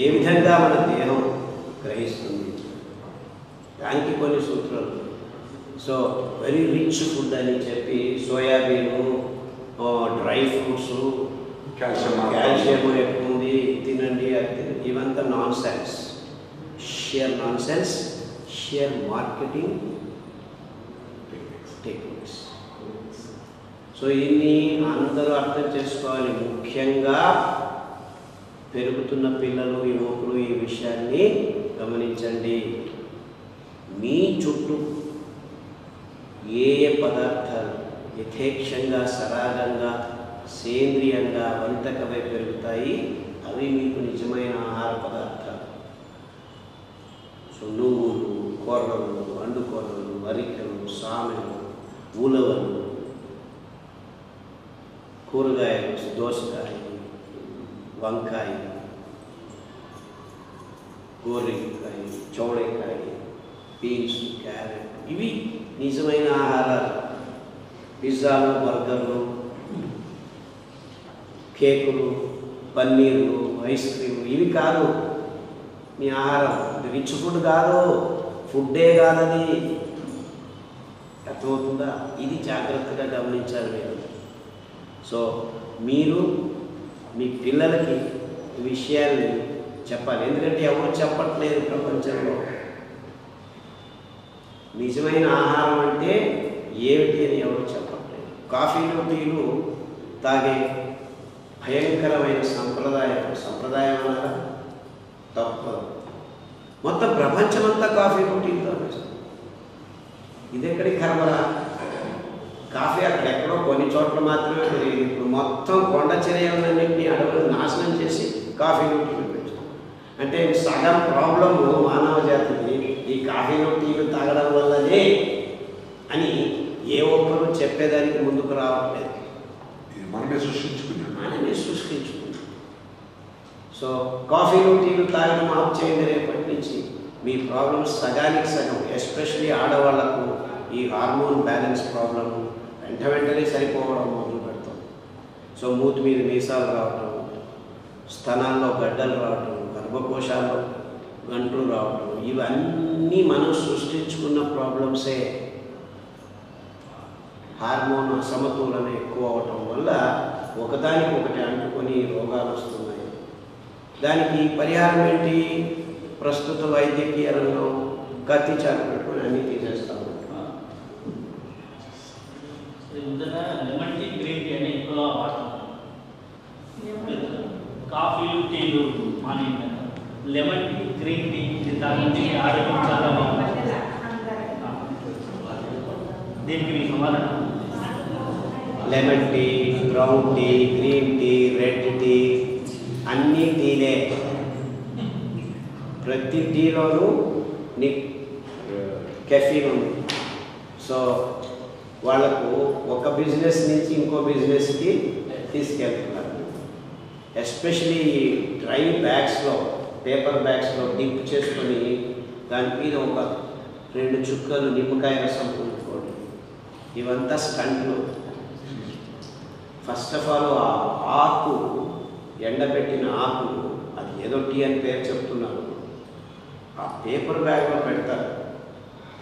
ఏ విధంగా మన దేహం గ్రహిస్తుంది? దానికి కొన్ని సూత్రాలు. సో వెరీ రిచ్ ఫుడ్ అని చెప్పి soybean dry fruits calcium calcium ఎక్కువ ఉంది తినండి. ఇవంతా nonsense sheer nonsense sheer marketing techniques so ఇన్ని అందరూ అర్థం చేసుకోవాలి. ముఖ్యంగా పెరుగుతున్న పిల్లలు యువకులు ఈ విషయాన్ని గమనించండి. మీ చుట్టూ ఏ ఏ పదార్థాలు యథేక్షంగా సరాగంగా సేంద్రియంగా వంతకమై పెరుగుతాయి అవి మీకు నిజమైన ఆహార పదార్థాలు. సో నువ్వులు కూరలు అండుకూరలు అరికెలు సామెలు ఉలవలు కూరగాయలు దోసకాయలు. వంకాయ గోరెకాయ చౌడకాయ బీన్స్ క్యారెట్ ఇవి నిజమైన ఆహారాలు. పిజ్జాలు బర్గర్లు కేకులు పన్నీర్లు ఐస్ క్రీమ్ ఇవి కాదు. మీ ఆహారం రిచ్ ఫుడ్ కాదు ఫుడ్డే కాదని అర్థమవుతుందా? ఇది జాగ్రత్తగా గమనించాలి మీరు. సో మీరు మీ పిల్లలకి విషయాన్ని విషయాల్ని చెప్పాలి. ఎందుకంటే ఎవరు చెప్పట్లేదు ప్రపంచంలో. నిజమైన ఆహారం అంటే ఏమిటి అని ఎవరు చెప్పట్లేదు. కాఫీలు టీలు తాగే భయంకరమైన సంప్రదాయం. సంప్రదాయం అన్నారా? తప్పదు. మొత్తం ప్రపంచమంతా కాఫీ టీలతో నడుస్తుంది. ఇది ఎక్కడి కర్మరా? కాఫీ అక్కడ ఎక్కడో కొన్ని చోట్ల మాత్రమే పెరిగింది ఇప్పుడు మొత్తం కొండ చర్యలన్నింటినీ అడవులు నాశనం చేసి కాఫీలు టీలు పెంచుతాం అంటే సగం ప్రాబ్లము మానవ జాతికి ఈ కాఫీలు టీలు తాగడం వల్లనే అని ఏ ఒక్కరు చెప్పేదానికి ముందుకు రావట్లేదు. మనమే సృష్టించుకున్నాం. మనమే సృష్టించుకుంటాం సో కాఫీలు టీలు తాగడం ఆఫ్ చేయండి రేపటి నుంచి. మీ ప్రాబ్లమ్స్ సగానికి సగం ఎస్పెషలీ ఆడవాళ్ళకు ఈ హార్మోన్ బ్యాలెన్స్ ప్రాబ్లమ్ వెంట వెంటనే సరిపోవడం మొదలు పెడతాం. సో మూతి మీద మీసాలు రావటం స్థనాల్లో గడ్డలు రావటం గర్భకోశాల్లో గంటలు రావటం ఇవన్నీ మనం సృష్టించుకున్న ప్రాబ్లమ్సే. హార్మోన్ అసమతులన ఎక్కువ అవటం వల్ల ఒకదానికి ఒకటి అంటుకొని రోగాలు వస్తున్నాయి. దానికి పరిహారం ఏంటి? ప్రస్తుత వైద్యకీయ రంగం గతి చాటు పెట్టుకొని అన్ని ముందుగా లెమన్ టీ గ్రీన్ టీ అని ఎక్కువ వాడుతున్నాం కాఫీలు టీలు మానేయండి లెమన్ టీ గ్రీన్ టీ ఇది తాగించి ఆరోగ్యం చాలా బాగుంటుంది. దీనికి మీ సమాధానం? Lemon tea brown tea green tea red tea అన్ని టీలే ప్రతి టీలోనూ నీ కెఫీన్ ఉంది. సో వాళ్ళకు ఒక బిజినెస్ నుంచి ఇంకో బిజినెస్కి తీసుకెళ్తున్నారు. ఎస్పెషలీ డ్రై బ్యాగ్స్లో పేపర్ బ్యాగ్స్లో డిప్ చేసుకొని దాని మీద ఒక రెండు చుక్కలు నిమ్మకాయ రసం పూనుకోండి ఇవంతా స్టంట్లు. ఫస్ట్ ఆఫ్ ఆల్ ఆ ఆకు ఎండబెట్టిన ఆకు అది ఏదో టీ అని పేరు చెప్తున్నారు. ఆ పేపర్ బ్యాగ్లో పెడతారు.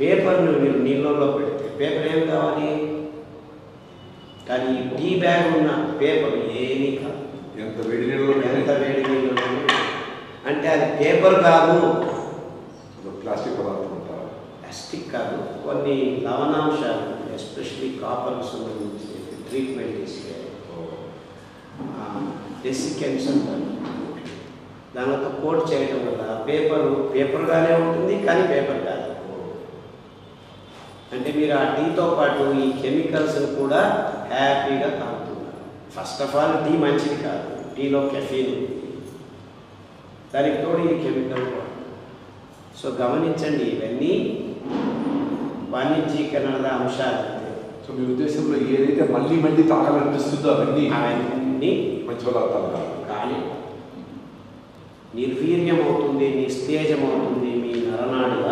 పేపర్ను మీరు నీళ్ళల్లో పెడతారు పేపర్ ఏం కావాలి? కానీ టీ బ్యాగ్ ఉన్న పేపర్ ఏమీ కాదు. ఎంత వేడి నీళ్ళు ఎంత వేడి నీళ్ళు అంటే అది పేపర్ కాదు. ప్లాస్టిక్ పదార్థం ఉంటారు ప్లాస్టిక్ కాదు. కొన్ని లవణాంశాలు ఎస్పెషలీ కాపర్ సంబంధించి ట్రీట్మెంట్ ఇస్తే డెసికెన్స్ అంటారు. దానితో కోట్ చేయడం వల్ల పేపరు పేపర్గానే ఉంటుంది కానీ పేపర్ కాదు. అంటే మీరు ఆ టీతో పాటు ఈ కెమికల్స్ని కూడా హ్యాపీగా తాగుతున్నారు. ఫస్ట్ ఆఫ్ ఆల్ టీ మంచిది కాదు. టీలో కెఫీన్ దానికి తోడు ఈ కెమికల్ సో గమనించండి ఇవన్నీ వాణిజ్యీకరణ అంశాలు. సో మీ ఉద్దేశంలో ఏదైతే మళ్ళీ మళ్ళీ తాగాలనిపిస్తుందో అవన్నీ అవన్నీ మంచి పదార్థాలు కానీ నిర్వీర్యం అవుతుంది నిస్తేజం అవుతుంది మీ నరనాడుల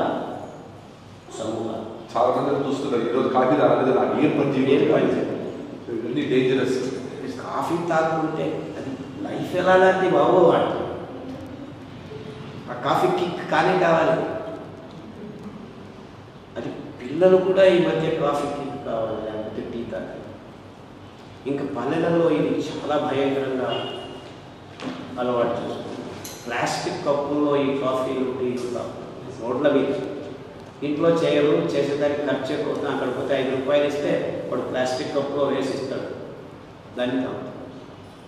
సమూహం చాలా మంది చూస్తున్నారు ఈరోజు కాఫీ తాగలేదు నాకు ఏం పని ఏం పని చేయదు. ఇవన్నీ డేంజరస్ కాఫీ తాగుతుంటే అది లైఫ్ ఎలా లాంటి బాబు వాడు. కాఫీ కిక్ కానీ కావాలి. అది పిల్లలు కూడా ఈ మధ్య కాఫీ కిక్ కావాలి లేకపోతే టీ తాగాలి ఇంకా పల్లెలలో ఇది చాలా భయంకరంగా అలవాటు చేసుకుంది ప్లాస్టిక్ కప్పుల్లో ఈ కాఫీలు తాగుతారు. రోడ్ల మీద. ఇంట్లో చేయరు చేసేదానికి ఖర్చు ఎక్కువ. అక్కడ పోతే ఐదు రూపాయలు ఇస్తే వాడు ప్లాస్టిక్ కప్పులో వేసి ఇస్తాడు దాన్ని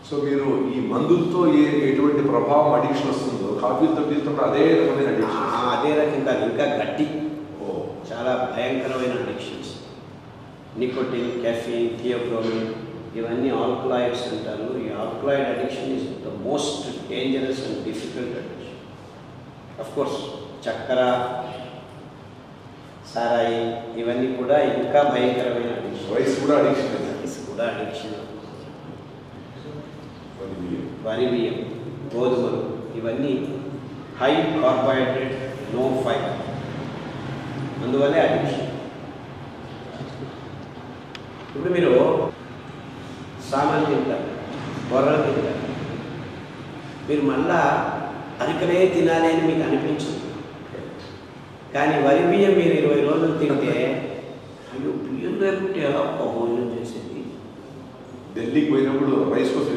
సో మీరు ఈ మందులతో ఏ ఎటువంటి ప్రభావం అడిక్షన్ వస్తుందో కాఫీతో కూడా అదే రకమైన అడిక్షన్ అదే రకంగా ఇంకా గట్టి. ఓ. చాలా భయంకరమైన అడిక్షన్స్ నికోటిన్ కెఫిన్ థియోబ్రోమిన్ ఇవన్నీ ఆల్కలాయిడ్స్ అంటారు. ఈ alkaloid addiction is the most dangerous and difficult addiction of course చక్కెర సారాయి ఇవన్నీ కూడా ఇంకా భయంకరమైన అడిక్షన్ వయసు కూడా అడిక్షన్ రైస్ కూడా అడిక్షన్ వరి బియ్యం. గోధుమలు ఇవన్నీ హై కార్బోహైడ్రేట్ నో ఫైబర్. అందువల్లే అడిక్షన్ ఇప్పుడు మీరు సామాన్లు తింటారు బొర్రలు తింటారు. మీరు మళ్ళా అరికనే తినాలి అని మీకు అనిపించదు. కానీ వరి బియ్యం మీరు ఇరవై రోజులు తింటే అయ్యో బియ్యం లేకుంటే ఎలా భోజనం చేసేది? ఢిల్లీకి పోయినప్పుడు రైస్ కోసం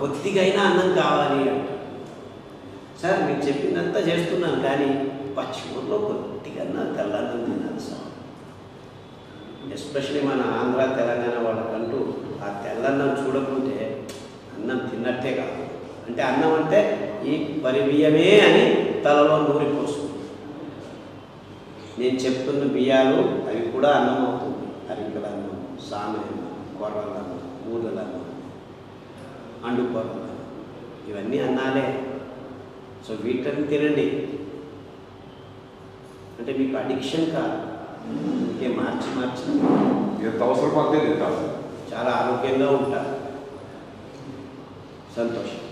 కొద్దిగా అయినా అన్నం కావాలి అంట. సార్ మీరు చెప్పిందంతా చేస్తున్నాను కానీ పచ్చిమూరులో కొద్దిగా తెల్లన్నం తినాలి సార్. ఎస్పెషలీ మన ఆంధ్ర తెలంగాణ వాళ్ళకంటూ ఆ తెల్లన్నం చూడకుంటే అన్నం తిన్నట్టే కాదు. అంటే అన్నం అంటే ఈ వరి బియ్యమే అని తలలో నూరిపోస్తుంది నేను చెప్తున్న బియ్యాలు అవి కూడా అన్నం అవుతుంది. అరికల అన్నం సామెన్నం కొర్రల అన్నం ఊదల అన్నం అండుకొర్రల అన్నం ఇవన్నీ అన్నాలే. సో వీటిని తినండి. అంటే మీకు అడిక్షన్ కాదు. ఇంకే మార్చి మార్చి. ఎంత అవసరం అంతే తింటారు చాలా ఆరోగ్యంగా ఉంటారు సంతోషం.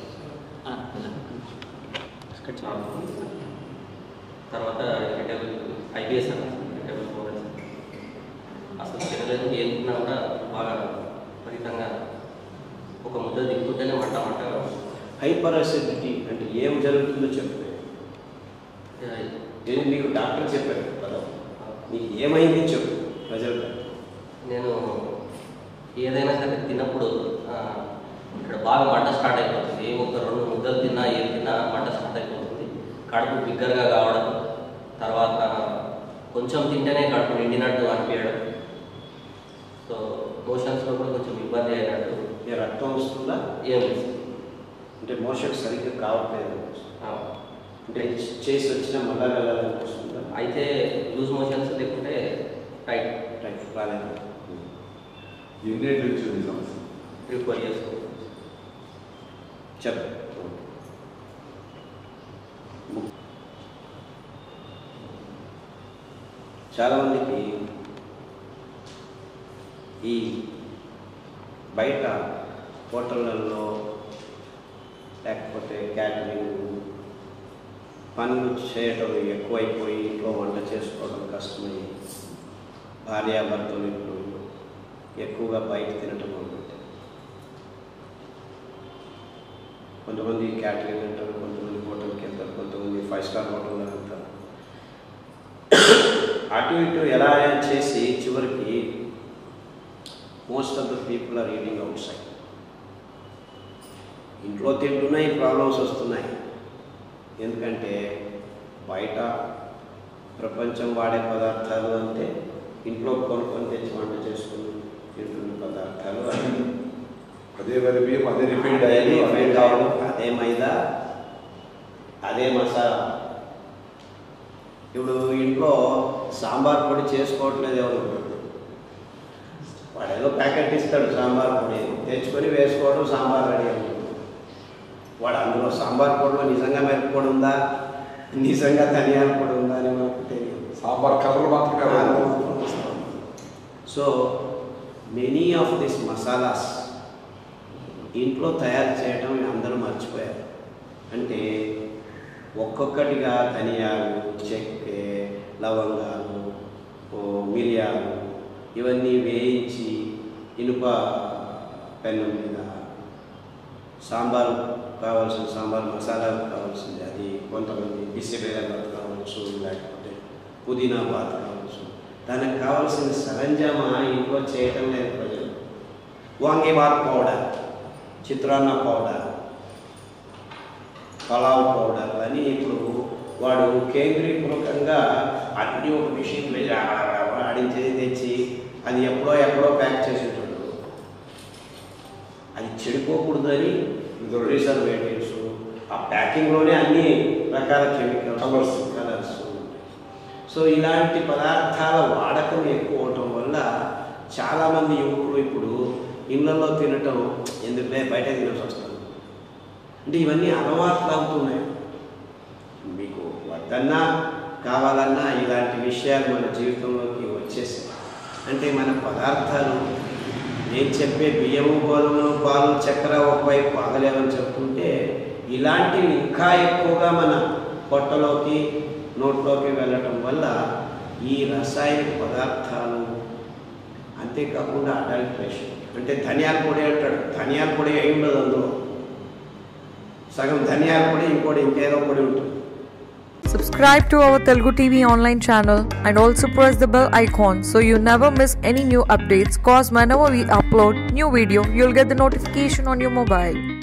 తర్వాత ఇరిటేబుల్ ఐబిఎస్ అన్నారు. ఇరిటేబుల్ మోడల్స్ అసలు తినలేదు ఏం తిన్నా కూడా బాగా విపరీతంగా ఒక ముద్ద దిక్కుంటేనే మంట మంట హైపర్ అసిడిటీ అంటే ఏం జరుగుతుందో చెప్పు. నేను నీకు డాక్టర్ చెప్పారు పదం నీకు ఏమైంది చెప్పు ప్రజలు నేను ఏదైనా సరే తిన్నప్పుడు ఇక్కడ బాగా మంట స్టార్ట్ అయిపోతుంది. ఏ ఒక రెండు ముద్దలు తిన్నా ఏం తిన్నా మంట స్టార్ట్ అయిపోతుంది. కడుపు బిగ్గరగా కావడం తర్వాత కొంచెం తింటేనే కడుపు నిండినట్టు అనిపించడం. సో మోషన్స్లో కూడా కొంచెం ఇబ్బంది అయినట్టు. రక్తం వస్తుందా? ఏం లేదు. అంటే మోషన్ సరిగ్గా కావట్లేదు. ఆ, అంటే చేసి వచ్చినా మళ్ళా వెళ్ళాలనిపిస్తుందా అయితే లూజ్ మోషన్స్ లేకుంటే రైట్ రైట్ రాలేదు. ఎన్నేళ్ళు వచ్చింది ఈ సమస్య? Three four years. చెప్పు. చాలామందికి ఈ బయట హోటళ్ళల్లో లేకపోతే క్యాటరింగ్ పనులు చేయటం ఎక్కువైపోయి ఇంట్లో వంట చేసుకోవడం కష్టమై భార్యాభర్తలు ఇప్పుడు ఎక్కువగా బయట తినటం మొదలుపెట్టారు. కొంతమంది క్యాటరింగ్ అంటారు కొంతమంది హోటల్కి వెళ్తారు కొంతమంది ఫైవ్ స్టార్ హోటల్ అటు ఇటు ఎలా చేసి చివరికి most of the people are eating outside ఇంట్లో తింటున్నాయి ప్రాబ్లమ్స్ వస్తున్నాయి. ఎందుకంటే బయట ప్రపంచం వాడే పదార్థాలు అంటే ఇంట్లో కొనుక్కొని తెచ్చి వంట చేసుకుని తింటున్న పదార్థాలు అదే వరి బియ్యం అదే రిఫైండ్ అదే అయ్యి రిఫైండ్ ఆయిల్ అదే మైదా అదే మసాలా. ఇప్పుడు ఇంట్లో సాంబార్ పొడి చేసుకోవట్లేదు ఎవరు? వాడు ఏదో ప్యాకెట్ ఇస్తాడు సాంబార్ పొడి. తెచ్చుకొని వేసుకోవడం సాంబార్ రెడీ అవుతుంది వాడు అందులో సాంబార్ పొడిలో నిజంగా మిరపొడి ఉందా? నిజంగా ధనియాల పొడి ఉందా అని మనకు తెలియదు. సాంబార్ కలర్ మాత్రం so many of this masalas ఇంట్లో తయారు చేయడం అందరూ మర్చిపోయారు. అంటే ఒక్కొక్కటిగా ధనియాలు చెక్కె లవంగాలు మిరియాలు ఇవన్నీ వేయించి ఇనుప పెన్ను మీద సాంబార్ కావాల్సిన సాంబార్ మసాలాలు కావాల్సింది. అది కొంతమంది బిసిబేళబాత్ కావచ్చు లేకపోతే పుదీనా బాత్ కావచ్చు. దానికి కావాల్సిన సరంజామా ఇంట్లో చేయటం లేదు ప్రజలు. Vangibath powder chitranna powder pulao powder అని ఇప్పుడు వాడు కేంద్రీకృతంగా అన్ని ఒక మిషన్ వెళ్ళి ఆడించేది తెచ్చి అది ఎప్పుడో ఎప్పుడో ప్యాక్ చేసి అది చెడిపోకూడదు అని ప్రిజర్వేటివ్స్ ఆ ప్యాకింగ్లోనే అన్ని రకాల కెమికల్స్ Colours. కలర్స్ సో ఇలాంటి పదార్థాల వాడకం ఎక్కువ అవటం వల్ల చాలామంది యువకులు ఇప్పుడు ఇళ్ళల్లో తినటం ఎందుకంటే బయట తినాల్సి వస్తుంది అంటే ఇవన్నీ అలవాట్లు అవుతున్నాయి మీకు వద్దన్నా కావాలన్నా ఇలాంటి విషయాలు మన జీవితంలోకి వచ్చేసాయి. అంటే మన పదార్థాలు నేను చెప్పే బియ్యము గోధుమలు పాలు చక్కెర ఒకవైపు ఆగలేవని చెప్తుంటే ఇలాంటివి ఇంకా ఎక్కువగా మన పొట్టలోకి నోట్లోకి వెళ్ళటం వల్ల ఈ రసాయనిక పదార్థాలు అంతేకాకుండా అడల్ట్రేషన్ అంటే ధనియాల పొడి అంటాడు. ధనియాల పొడి అయి ఉండదు అందులో. సగం ధనియాల పొడి ఇంకోటి ఇంకేదో పొడి ఉంటుంది Subscribe to our Telugu TV online channel and also press the bell icon so you never miss any new updates. Cause whenever we upload new video, you'll get the notification on your mobile.